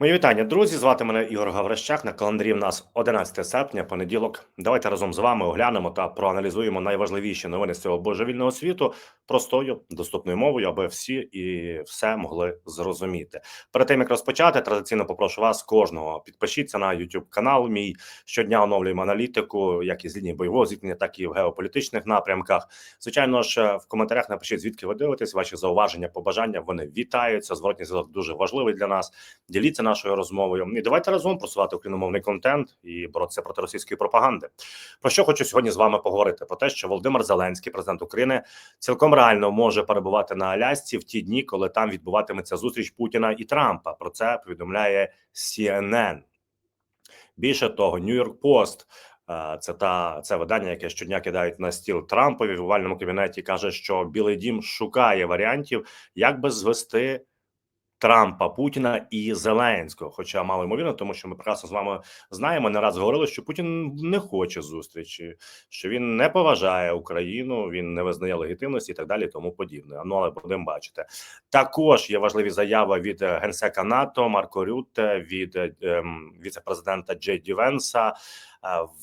Мої вітання, друзі. Звати мене Ігор Гаврищак. На календарі в нас 11 серпня, понеділок. Давайте разом з вами оглянемо та проаналізуємо найважливіші новини з цього божевільного світу простою доступною мовою, аби всі і все могли зрозуміти. Перед тим як розпочати, традиційно попрошу вас кожного підпишіться на YouTube канал. Мій щодня оновлюємо аналітику, як із лінії бойового зіткнення, так і в геополітичних напрямках. Звичайно ж, в коментарях напишіть звідки ви дивитесь, ваші зауваження, побажання. Вони вітаються. Зворотній зв'язок дуже важливий для нас. Діліться нашою розмовою. І давайте разом просувати україномовний контент і боротися проти російської пропаганди. Про що хочу сьогодні з вами поговорити? Про те, що Володимир Зеленський, президент України, цілком реально може перебувати на Алясці в ті дні, коли там відбуватиметься зустріч Путіна і Трампа. Про це повідомляє CNN. Більше того, Нью-Йорк Пост. Це та це видання, яке щодня кидають на стіл Трампові в овальному кабінеті. каже, що Білий Дім шукає варіантів, як би звести Трампа, Путіна і Зеленського. Хоча мало ймовірно, тому що ми прекрасно з вами знаємо. Не раз говорили, що Путін не хоче зустрічі, що він не поважає Україну, він не визнає легітимності і так далі. Тому подібне. Ну але будемо бачити. Також є важливі заяви від е, генсека НАТО Марко Рютте, від е, ем, віце-президента Джей Ді Венса. Е,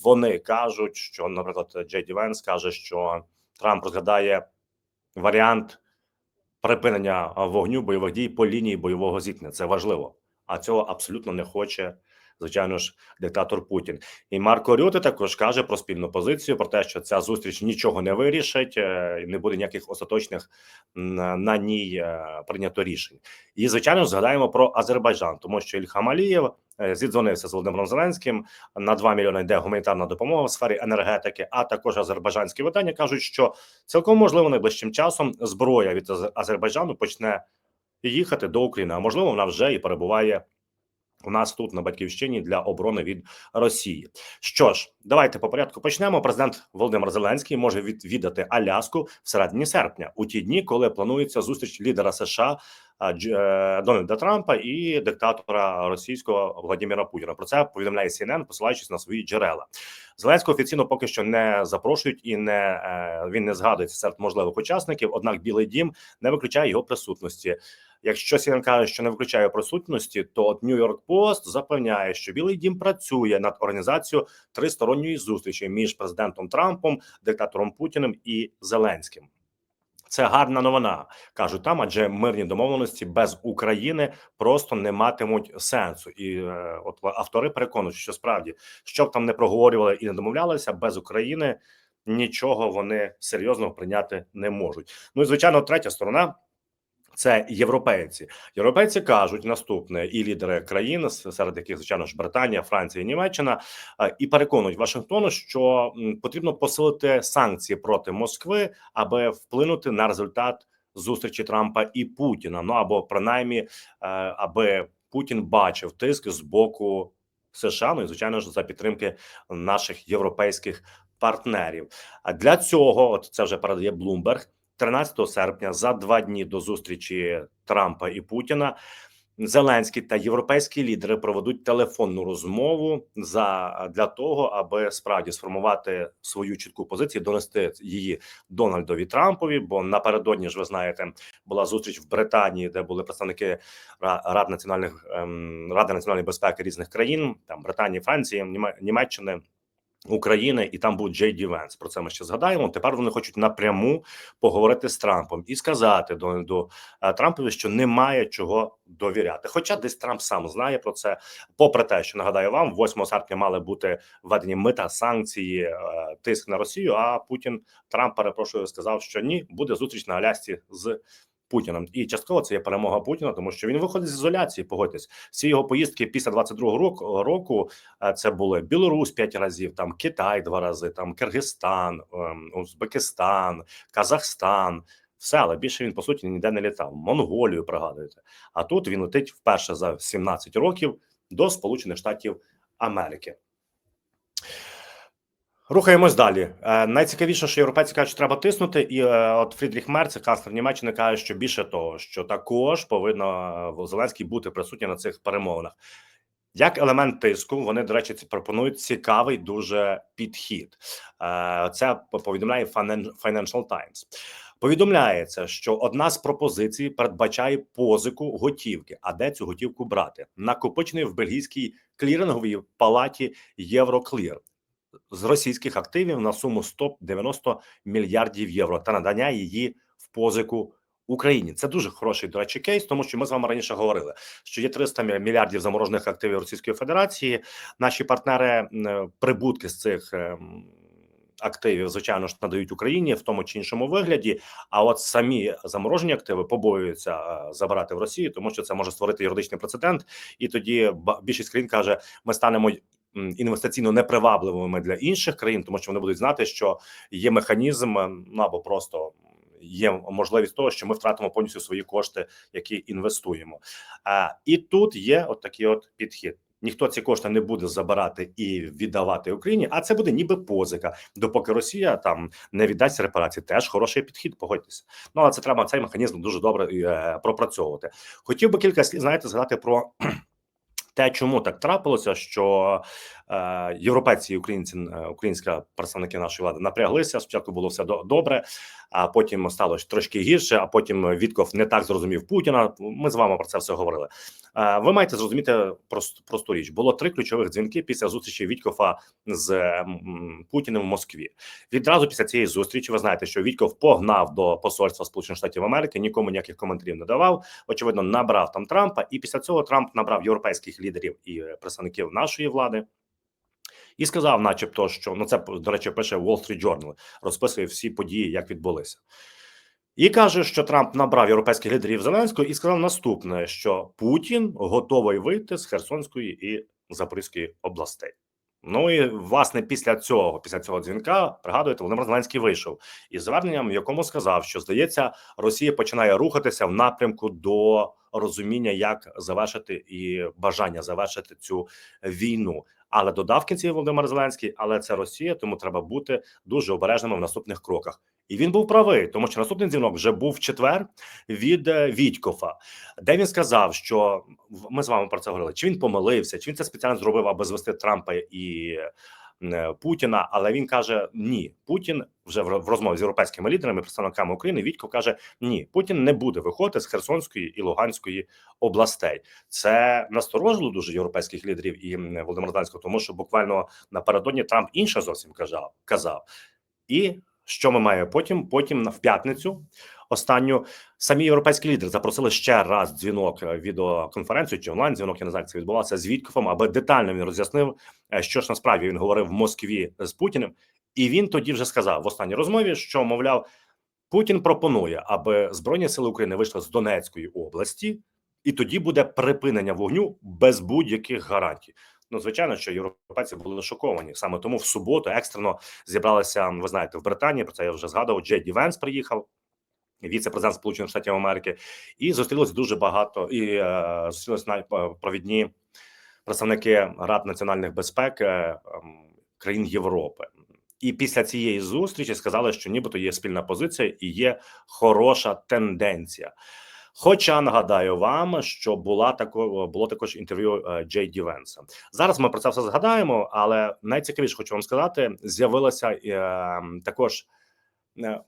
вони кажуть, що, наприклад, Джей Ді Венс каже, що Трамп розглядає варіант припинення вогню бойових дій по лінії бойового зіткнення. Це важливо, а цього абсолютно не хоче. Звичайно ж, диктатор Путін і Марко Рюте також каже про спільну позицію про те, що ця зустріч нічого не вирішить, е, не буде ніяких остаточних на ній е, прийнято рішень. І звичайно, згадаємо про Азербайджан, тому що Ільхам Алієв зідзвонився з Володимиром Зеленським. На 2 мільйони йде гуманітарна допомога в сфері енергетики. А також азербайджанські видання кажуть, що цілком можливо найближчим часом зброя від Азербайджану почне їхати до України. А можливо, вона вже і перебуває. У нас тут на батьківщині для оборони від Росії. Що ж, давайте по порядку почнемо. Президент Володимир Зеленський може відвідати Аляску в середині серпня, у ті дні, коли планується зустріч лідера США Е, Дональда Трампа і диктатора російського Владимира Путіна. Про це повідомляє CNN, посилаючись на свої джерела. Зеленського офіційно поки що не запрошують і не е, він не згадується серед можливих учасників. Однак, Білий Дім не виключає його присутності. Якщо CNN каже, що не виключає присутності, то от Нью-Йорк Пост запевняє, що Білий Дім працює над організацією тристоронньої зустрічі між президентом Трампом, диктатором Путіним і Зеленським. Це гарна новина, кажуть там, адже мирні домовленості без України просто не матимуть сенсу. І е, от автори переконують, що справді що б там не проговорювали і не домовлялися без України, нічого вони серйозно прийняти не можуть. Ну і звичайно, третя сторона це європейці. Європейці кажуть наступне і лідери країн, серед яких звичайно ж Британія, Франція і Німеччина, і переконують Вашингтону, що потрібно посилити санкції проти Москви, аби вплинути на результат зустрічі Трампа і Путіна. Ну або принаймні, е, аби Путін бачив тиск з боку США, ну і звичайно ж за підтримки наших європейських партнерів. А для цього, от це вже передає Блумберг. 13 серпня, за два дні до зустрічі Трампа і Путіна, Зеленський та європейські лідери проведуть телефонну розмову за для того, аби справді сформувати свою чітку позицію, донести її Дональдові Трампові. Бо напередодні ж ви знаєте, була зустріч в Британії, де були представники рад національних ем, ради національної безпеки різних країн, там Британії, Франції, Німеччини. України, і там був Джей Ді. Про це ми ще згадаємо. Тепер вони хочуть напряму поговорити з Трампом і сказати до, до е, Трампові, що немає чого довіряти. Хоча десь Трамп сам знає про це, попри те, що нагадаю вам, 8 серпня мали бути введені мита санкції, е, тиск на Росію. А Путін Трамп перепрошую сказав, що ні, буде зустріч на Алясці з Путіним. І частково це є перемога Путіна, тому що він виходить з ізоляції. Погодьтесь, всі його поїздки після 22-го року е, це були Білорусь п'ять разів, там Китай два рази, там Киргизстан, ем, Узбекистан, Казахстан. Все, але більше він по суті ніде не літав. Монголію пригадуєте. А тут він летить вперше за 17 років до Сполучених Штатів Америки. Рухаємось далі. Е, найцікавіше, що європейці кажуть, що треба тиснути, і е, от Фрідріх Мерц, канцлер Німеччини, каже, що більше того, що також повинно е, Зеленський бути присутній на цих перемовинах. Як елемент тиску, вони, до речі, пропонують цікавий дуже підхід. Е, це повідомляє Financial Times. Повідомляється, що одна з пропозицій передбачає позику готівки. А де цю готівку брати? Накопиченої в бельгійській кліринговій палаті Євроклір з російських активів на суму 190 мільярдів євро та надання її в позику Україні. Це дуже хороший, до речі, кейс, тому що ми з вами раніше говорили, що є 300 мільярдів заморожених активів Російської Федерації. Наші партнери прибутки з цих. ем, Активів, звичайно ж, надають Україні в тому чи іншому вигляді. А от самі заморожені активи побоюються е, забирати в Росію, тому що це може створити юридичний прецедент. І тоді більшість країн каже: ми станемо інвестиційно непривабливими для інших країн, тому що вони будуть знати, що є механізм ну або просто є можливість того, що ми втратимо повністю свої кошти, які інвестуємо. А і тут є от такий от підхід. Ніхто ці кошти не буде забирати і віддавати Україні, а це буде ніби позика, допоки Росія там не віддасть репарації. Теж хороший підхід, погодьтеся. Ну але це треба цей механізм дуже добре е, пропрацьовувати. Хотів би кілька слів знаєте згадати про те, чому так трапилося, що європейці і українці, е, українська представники нашої влади напряглися. Спочатку було все до- добре, а потім стало трошки гірше. А потім Вітков не так зрозумів Путіна. Ми з вами про це все говорили. Е, ви маєте зрозуміти просту, просту річ. Було три ключових дзвінки після зустрічі Віткофа з Путіним в Москві. Відразу після цієї зустрічі ви знаєте, що Вітков погнав до посольства Сполучених Штатів Америки, нікому ніяких коментарів не давав. Очевидно, набрав там Трампа, і після цього Трамп набрав європейських лідерів і е, представників нашої влади. І сказав, начебто, що ну це до речі, пише Wall Street Journal, розписує всі події, як відбулися. І каже, що Трамп набрав європейських лідерів Зеленського і сказав наступне: що Путін готовий вийти з Херсонської і Запорізької областей. Ну і власне після цього, після цього дзвінка, пригадуєте, Володимир Зеленський вийшов із зверненням, в якому сказав, що здається, Росія починає рухатися в напрямку до розуміння, як завершити і бажання завершити цю війну. Але додав кінці Володимир Зеленський, але це Росія, тому треба бути дуже обережними в наступних кроках. І він був правий, тому що наступний дзвінок вже був в четвер від е, Вітькофа, де він сказав, що ми з вами про це говорили. Чи він помилився, чи він це спеціально зробив, аби звести Трампа і Путіна? Але він каже: ні, Путін вже в розмові з європейськими лідерами, представниками України. Вітько каже: ні, Путін не буде виходити з Херсонської і Луганської областей. Це насторожило дуже європейських лідерів і Володимира Данського, тому що буквально напередодні Трамп інше зовсім казав. казав. І що ми маємо потім? Потім в п'ятницю останню самі європейські лідери запросили ще раз дзвінок е, відеоконференцію чи онлайн дзвінок. Я не знаю, як це відбувалося з Віткофом, аби детально він роз'яснив, е, що ж насправді він говорив в Москві з Путіним. І він тоді вже сказав в останній розмові, що мовляв, Путін пропонує, аби збройні сили України вийшли з Донецької області, і тоді буде припинення вогню без будь-яких гарантій. Ну, звичайно, що європейці були шоковані. Саме тому в суботу екстрено зібралися. Ви знаєте, в Британії про це я вже згадував. Джей Ді Венс приїхав, віце-президент Сполучених Штатів Америки, і зустрілось дуже багато. І е, зустрілись навіть е, провідні представники Рад національних безпек е, ем, країн Європи. І після цієї зустрічі сказали, що нібито є спільна позиція і є хороша тенденція. Хоча нагадаю вам, що була тако, було також інтерв'ю е, Джей Ді Венса. Зараз ми про це все згадаємо, але найцікавіше хочу вам сказати, з'явилася е, також е,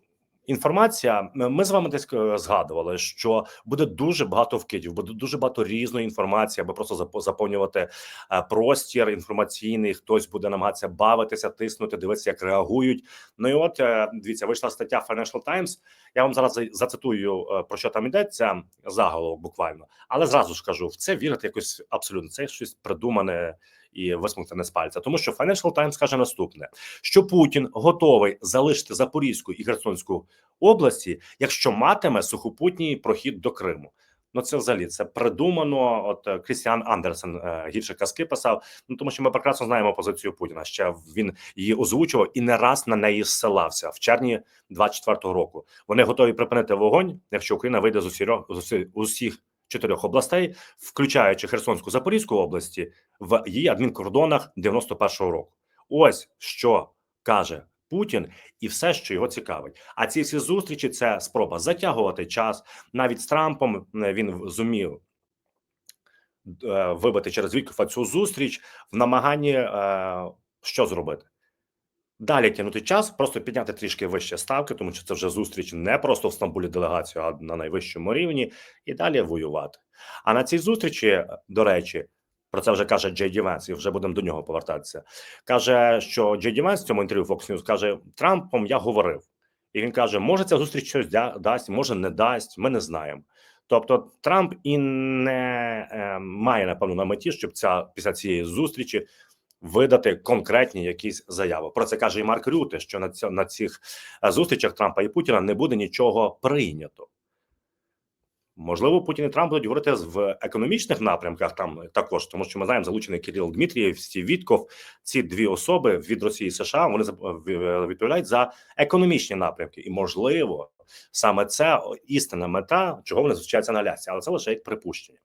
інформація. Ми з вами десь е, згадували, що буде дуже багато вкидів, буде дуже багато різної інформації, аби просто запо- заповнювати е, простір інформаційний. Хтось буде намагатися бавитися, тиснути, дивитися, як реагують. Ну і от е, дивіться, вийшла стаття Financial Times. Я вам зараз зацитую про що там йдеться заголовок буквально, але зразу ж кажу, в це вірити якось абсолютно. Це щось придумане і висмоктане з пальця. Тому що Financial Times каже наступне: що Путін готовий залишити Запорізьку і Херсонську області, якщо матиме сухопутній прохід до Криму. Ну, це взагалі це придумано. От е, Крістіан Андерсен е, гірше казки писав. Ну тому що ми прекрасно знаємо позицію Путіна. Ще він її озвучував і не раз на неї зсилався в червні 24-го року. Вони готові припинити вогонь, якщо Україна вийде з усіх з усіх чотирьох областей, включаючи Херсонську Запорізьку області, в її адмінкордонах 91-го року. Ось що каже Путін, і все, що його цікавить. А ці всі зустрічі це спроба затягувати час. Навіть з Трампом він зумів е, вибити через Вікофа цю зустріч в намаганні е, що зробити. Далі тягнути час, просто підняти трішки вище ставки, тому що це вже зустріч не просто в Стамбулі делегацію, а на найвищому рівні, і далі воювати. А на цій зустрічі, до речі, про це вже каже Джей Ді Венс, і вже будемо до нього повертатися. Каже, що Джей Ді Венс в цьому інтерв'ю Fox News каже: Трампом я говорив, і він каже: може, ця зустріч щось дасть, може не дасть. Ми не знаємо. Тобто Трамп і не е, має напевно на меті, щоб ця після цієї зустрічі видати конкретні якісь заяви. Про це каже і Марк Рюте, що на цьо, на цих е, зустрічах Трампа і Путіна не буде нічого прийнято. Можливо, Путін і Трамп будуть говорити в економічних напрямках там також, тому що ми знаємо, залучений Кирил Дмитрієв, Стів Вітков. Ці дві особи від Росії і США вони відповідають за економічні напрямки, і можливо, саме це істинна мета, чого вони зустрічаються на лясі, але це лише як припущення.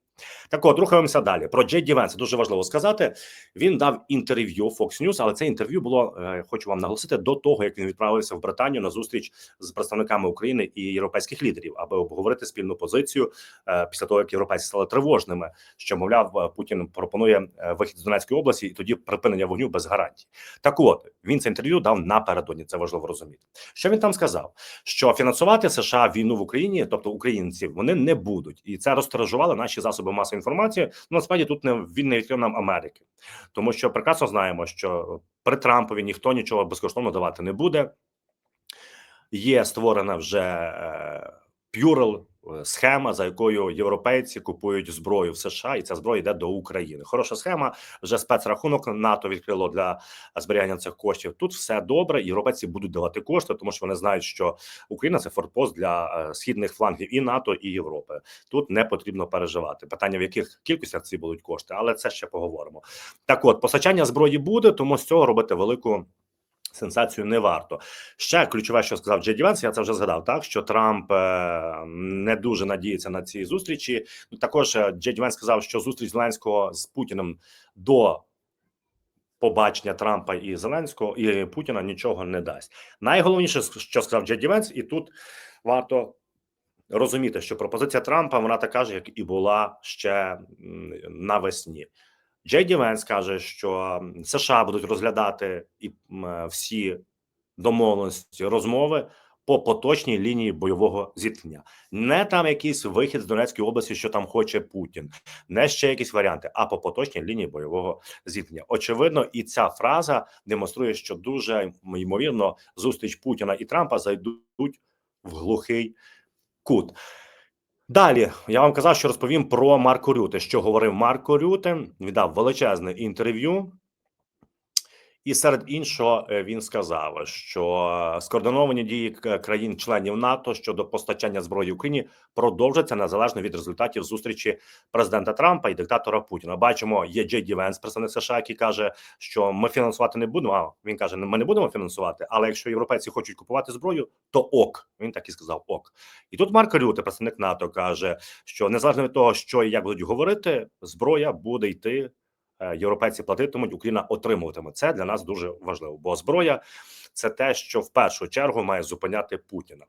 Так от, рухаємося далі. Про Джей Ді Венса дуже важливо сказати. Він дав інтерв'ю Fox News, але це інтерв'ю було, е, хочу вам наголосити, до того, як він відправився в Британію на зустріч з представниками України і європейських лідерів, аби обговорити спільну позицію е, після того, як європейці стали тривожними, що мовляв, е, Путін пропонує вихід з Донецької області і тоді припинення вогню без гарантій. Так от він це інтерв'ю дав напередодні. Це важливо розуміти. Що він там сказав? Що фінансувати США війну в Україні, тобто українців, вони не будуть, і це розтиражували наші засоби масової інформації. Ну насправді тут не він не відкрив нам Америки, тому що прекрасно знаємо, що при Трампові ніхто нічого безкоштовно давати не буде. Є створена вже е, Пюрел схема, за якою європейці купують зброю в США, і ця зброя йде до України. Хороша схема. Вже спецрахунок НАТО відкрило для зберігання цих коштів. Тут все добре. Європейці будуть давати кошти, тому що вони знають, що Україна це форпост для е, східних флангів і НАТО, і Європи. Тут не потрібно переживати. Питання в яких кількостях ці будуть кошти, але це ще поговоримо. Так, от постачання зброї буде, тому з цього робити велику. Сенсацію не варто ще ключове, що сказав Джей Ді Венс, я це вже згадав. Так що Трамп е, не дуже надіється на ці зустрічі. Ну також е, Джей Ді Венс сказав, що зустріч Зеленського з Путіним до побачення Трампа і Зеленського і Путіна нічого не дасть. Найголовніше, що сказав Джей Ді Венс, і тут варто розуміти, що пропозиція Трампа вона така ж, як і була ще навесні. Джей Ді Венс каже, що США будуть розглядати і всі домовленості розмови по поточній лінії бойового зіткнення. Не там якийсь вихід з Донецької області, що там хоче Путін, не ще якісь варіанти, а по поточній лінії бойового зіткнення. Очевидно, і ця фраза демонструє, що дуже ймовірно зустріч Путіна і Трампа зайдуть в глухий кут. Далі я вам казав, що розповім про Марко Рюте. Що говорив Марко Рюте? Віддав величезне інтерв'ю. І серед іншого е, він сказав, що е, скоординовані дії країн-членів НАТО щодо постачання зброї Україні продовжаться незалежно від результатів зустрічі президента Трампа і диктатора Путіна. Бачимо, є Джей Ді Венс, представник США, який каже, що ми фінансувати не будемо. А він каже, ми не будемо фінансувати. Але якщо європейці хочуть купувати зброю, то ок. Він так і сказав ок. І тут Марко Рюте, представник НАТО, каже, що незалежно від того, що і як будуть говорити, зброя буде йти європейці платитимуть, Україна отримуватиме. Це для нас дуже важливо, бо зброя це те, що в першу чергу має зупиняти Путіна.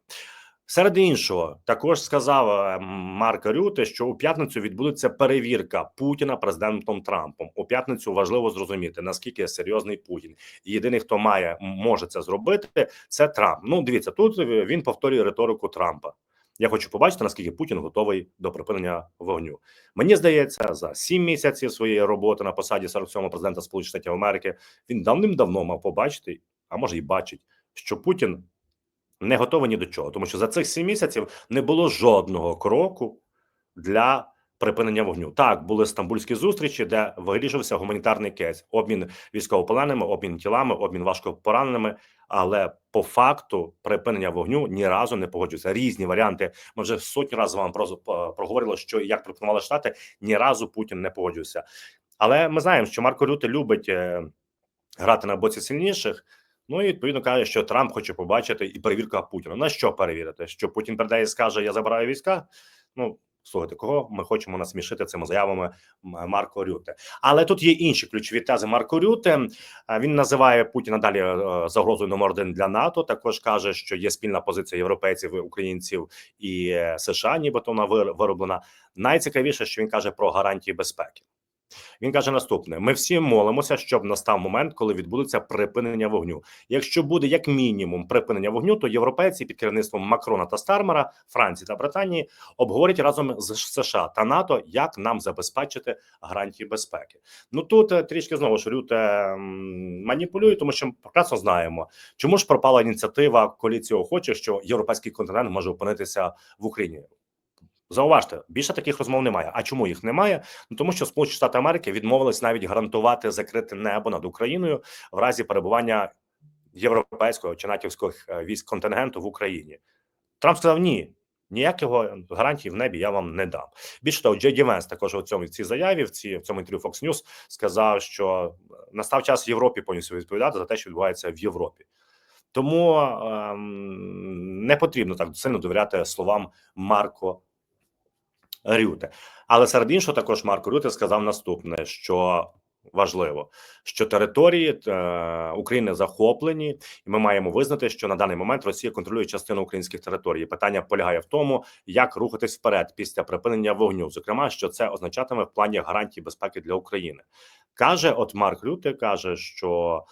Серед іншого, також сказав е, Марк Рюте, що у п'ятницю відбудеться перевірка Путіна президентом Трампом. У п'ятницю важливо зрозуміти наскільки серйозний Путін. І єдиний, хто має може це зробити, це Трамп. Ну дивіться, тут він повторює риторику Трампа. Я хочу побачити, наскільки Путін готовий до припинення вогню. Мені здається, за сім місяців своєї роботи на посаді 47-го президента Сполучених Штатів Америки він давним-давно мав побачити, а може й бачить, що Путін не готовий ні до чого, тому що за цих сім місяців не було жодного кроку для припинення вогню. Так, були стамбульські зустрічі, де вирішився гуманітарний кейс, обмін військовополоненими, обмін тілами, обмін важкопораненими. Але по факту припинення вогню ні разу не погоджуються. Різні варіанти. Ми вже сотні разів вам про, проговорили, що як пропонували штати, ні разу Путін не погоджується. Але ми знаємо, що Марко Рюте любить е, грати на боці сильніших. Ну і відповідно каже, що Трамп хоче побачити і перевірка Путіна. На що перевірити? Що Путін прийде і скаже: Я забираю війська. Ну слухайте, кого ми хочемо насмішити цими заявами Марко Рюте. Але тут є інші ключові тези Марко Рюте. Він називає Путіна далі е, загрозою номер один для НАТО. Також каже, що є спільна позиція європейців, українців і е, США, нібито вона вироблена. Найцікавіше, що він каже про гарантії безпеки. Він каже наступне: ми всі молимося, щоб настав момент, коли відбудеться припинення вогню. Якщо буде як мінімум припинення вогню, то європейці під керівництвом Макрона та Стармера, Франції та Британії обговорять разом з США та НАТО, як нам забезпечити гарантії безпеки. Ну тут е, трішки знову ж Рюте м, маніпулює, тому що прекрасно знаємо, чому ж пропала ініціатива коаліції охочих, що європейський континент може опинитися в Україні. Зауважте, більше таких розмов немає. А чому їх немає? Ну тому що Сполучені Штати Америки відмовились навіть гарантувати закрите небо над Україною в разі перебування європейського чи натівського е, військ контингенту в Україні. Трамп сказав: ні, ніякого гарантії в небі я вам не дам. Більше того, Джей Ді Венс також у цьому в цій заяві, в цій в цьому інтерв'ю Fox News сказав, що настав час Європі повністю відповідати за те, що відбувається в Європі. Тому ем, не потрібно так сильно довіряти словам Марко Рюте. Але серед іншого, також Марко Рюте сказав наступне: що важливо, що території е, України захоплені, і ми маємо визнати, що на даний момент Росія контролює частину українських територій. Питання полягає в тому, як рухатись вперед після припинення вогню. Зокрема, що це означатиме в плані гарантій безпеки для України. каже: От Марк Рюте каже, що.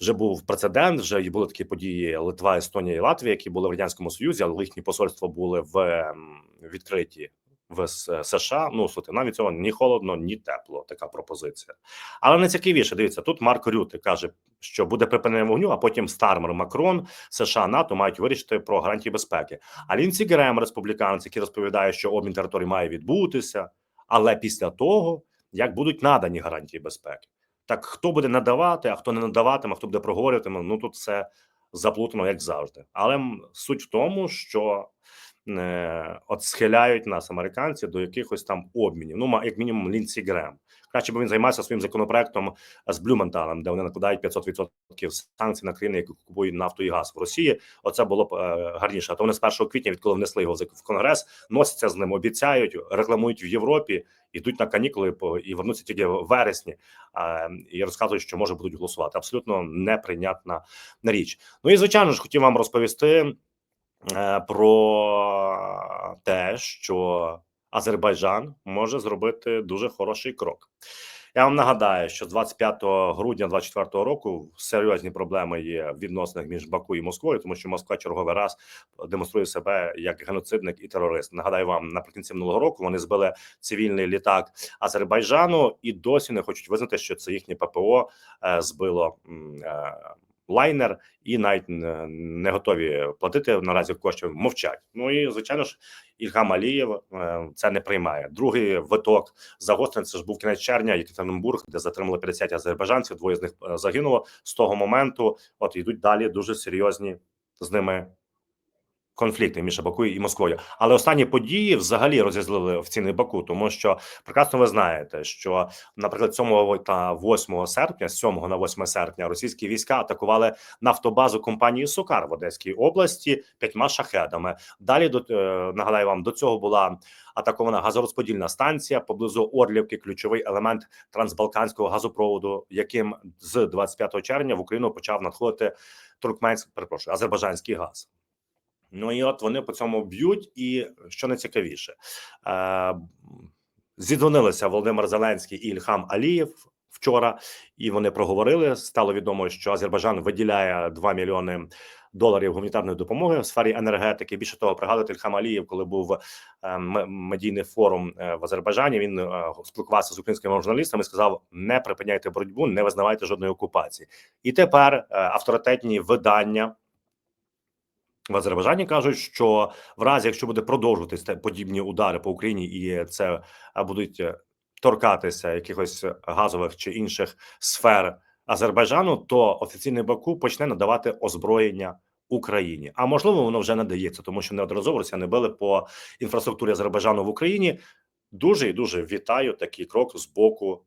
Вже був прецедент. Вже і були такі події Литва, Естонія і Латвія, які були в радянському союзі, але їхні посольства були в ем, відкриті в США. Ну слухайте, навіть цього ні холодно, ні тепло. Така пропозиція. Але найцікавіше, дивіться, тут Марко Рюте каже, що буде припинення вогню, а потім Стармер, Макрон, США, НАТО мають вирішити про гарантії безпеки. А Лінсі Грем, республіканець, який розповідає, що обмін територій має відбутися, але після того, як будуть надані гарантії безпеки. Так хто буде надавати, а хто не надаватиме, хто буде проговорюватиме, ну тут все заплутано, як завжди. Але суть в тому, що е, от схиляють нас американці до якихось там обмінів. Ну, як мінімум, Лінсі Грем. Краще б він займався своїм законопроектом з Блюменталем, де вони накладають 500% санкцій на країни, які купують нафту і газ в Росії. Оце було б е, гарніше. А то вони з 1 квітня, відколи внесли його в конгрес, носяться з ним, обіцяють, рекламують в Європі, йдуть на канікули і вернуться тільки в вересні і розказують, що може будуть голосувати. Абсолютно неприйнятна річ. Ну і звичайно ж хотів вам розповісти е, про те, що Азербайджан може зробити дуже хороший крок. Я вам нагадаю, що з 25 грудня 24 року серйозні проблеми є в відносинах між Баку і Москвою, тому що Москва черговий раз демонструє себе як геноцидник і терорист. Нагадаю вам, наприкінці минулого року вони збили цивільний літак Азербайджану і досі не хочуть визнати, що це їхнє ППО е, збило е, лайнер, і навіть не, готові платити наразі коштів. Мовчать. Ну і звичайно ж, Ільхам Алієв е, це не приймає. Другий виток загострень це ж був кінець червня, Єкатеринбург, де затримали 50 азербайджанців. Двоє з них е, загинуло з того моменту. От йдуть далі дуже серйозні з ними конфлікти між Баку і Москвою. Але останні події взагалі розізлили в ціни Баку, тому що прекрасно ви знаєте, що, наприклад, 7 та 8 серпня, з 7 на 8 серпня, російські війська атакували нафтобазу компанії Сокар в Одеській області п'ятьма шахедами. Далі до е, нагадаю вам до цього була атакована газорозподільна станція поблизу Орлівки, ключовий елемент трансбалканського газопроводу, яким з 25 червня в Україну почав надходити туркменський, перепрошую, азербайджанський газ. Ну і от вони по цьому б'ють, і що найцікавіше, е, зідзвонилися Володимир Зеленський і Ільхам Алієв вчора, і вони проговорили. Стало відомо, що Азербайджан виділяє 2 мільйони доларів гуманітарної допомоги в сфері енергетики. Більше того, пригадуєте Ільхам Алієв, коли був е, медійний форум е, в Азербайджані. Він е, спілкувався з українськими журналістами. і Сказав: не припиняйте боротьбу, не визнавайте жодної окупації. І тепер е, авторитетні видання в Азербайджані кажуть, що в разі, якщо буде продовжуватись подібні удари по Україні, і це будуть е, торкатися якихось газових чи інших сфер Азербайджану, то офіційний Баку почне надавати озброєння Україні. А можливо, воно вже надається, тому що неодноразово росіяни били по інфраструктурі Азербайджану в Україні. Дуже і дуже вітаю такий крок з боку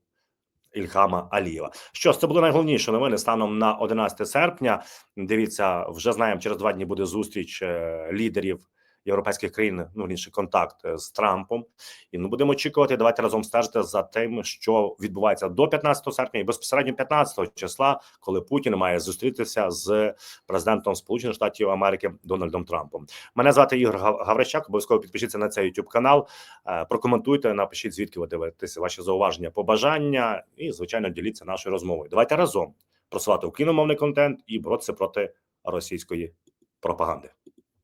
Ільхама Алієва. Що це були найголовніші новини станом на 11 серпня. Дивіться, вже знаємо, через два дні буде зустріч е, лідерів європейських країн, ну інший контакт е, з Трампом. І ми будемо очікувати. Давайте разом стежити за тим, що відбувається до 15 серпня, і безпосередньо 15 числа, коли Путін має зустрітися з президентом Сполучених Штатів Америки Дональдом Трампом. Мене звати Ігор Гаврищак. Обов'язково підпишіться на цей YouTube канал. Е, Прокоментуйте, напишіть звідки ви дивитеся ваші зауваження, побажання, і звичайно діліться нашою розмовою. Давайте разом просувати україномовний контент і боротися проти російської пропаганди.